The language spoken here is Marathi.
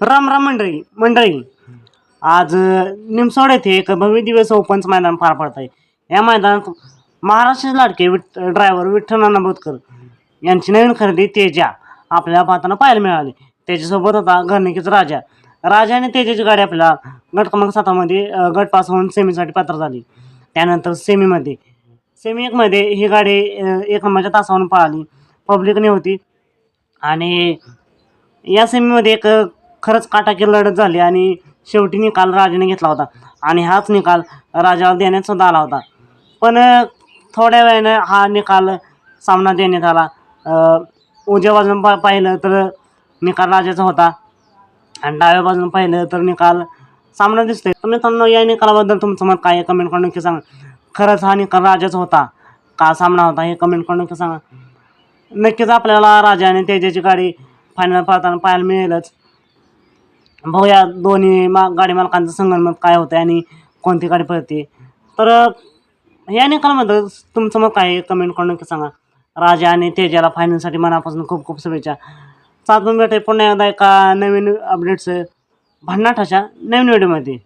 राम राम मंडळी मंडळी. आज निमसोड येथे एक भव्य दिवस ओपनचं मैदान पार पडत आहे या मैदानात महाराष्ट्र लाडके विठ ड्रायव्हर विठ्ठल नाना बोतकर यांची नवीन खरेदी तेजा आपल्याला पाहताना पाहायला मिळाली. त्याच्यासोबत होता घरनिकीचा राजा. राजा आणि तेजाची गाडी आपल्याला गट क्रमांक सातामध्ये अ, गट पास होऊन सेमीसाठी पात्र झाली. त्यानंतर सेमीमध्ये सेमी एकमध्ये ही गाडी एक नंबरच्या तासावरून पळाली. पब्लिकने होती. आणि या सेमीमध्ये एक खरंच काटाकी लढत झाली आणि शेवटी निकाल राजाने घेतला होता. आणि हाच निकाल राजाला देण्यात सुद्धा आला होता. पण थोड्या वेळानं हा निकाल सामना देण्यात आला. उजव्या बाजून पा पाहिलं तर निकाल राजाचा होता आणि डाव्या बाजून पाहिलं तर निकाल सामना दिसतोय. तर मित्रांनो या निकालाबद्दल तुमचं मत काय कमेंट करून नक्की सांगा. खरंच हा निकाल राजाचा होता का सामना होता हे कमेंट करून नक्की सांगा. नक्कीच आपल्याला राजा आणि तेजाची गाडी फायनल पाहताना पाहायला मिळेलच. बघूया दोन्ही मा गाडी मालकांचं संगणमत काय होतं आणि कोणती गाडी पळते. तर अ, या निकालाबद्दल तुमचं मत काय कमेंट करून नक्की सांगा. राजा आणि तेजाला फायनलसाठी मनापासून खूप खूप शुभेच्छा. सात भेटे पुन्हा एकदा एका नवीन अपडेट्स भन्नाटाच्या नवीन व्हिडिओमध्ये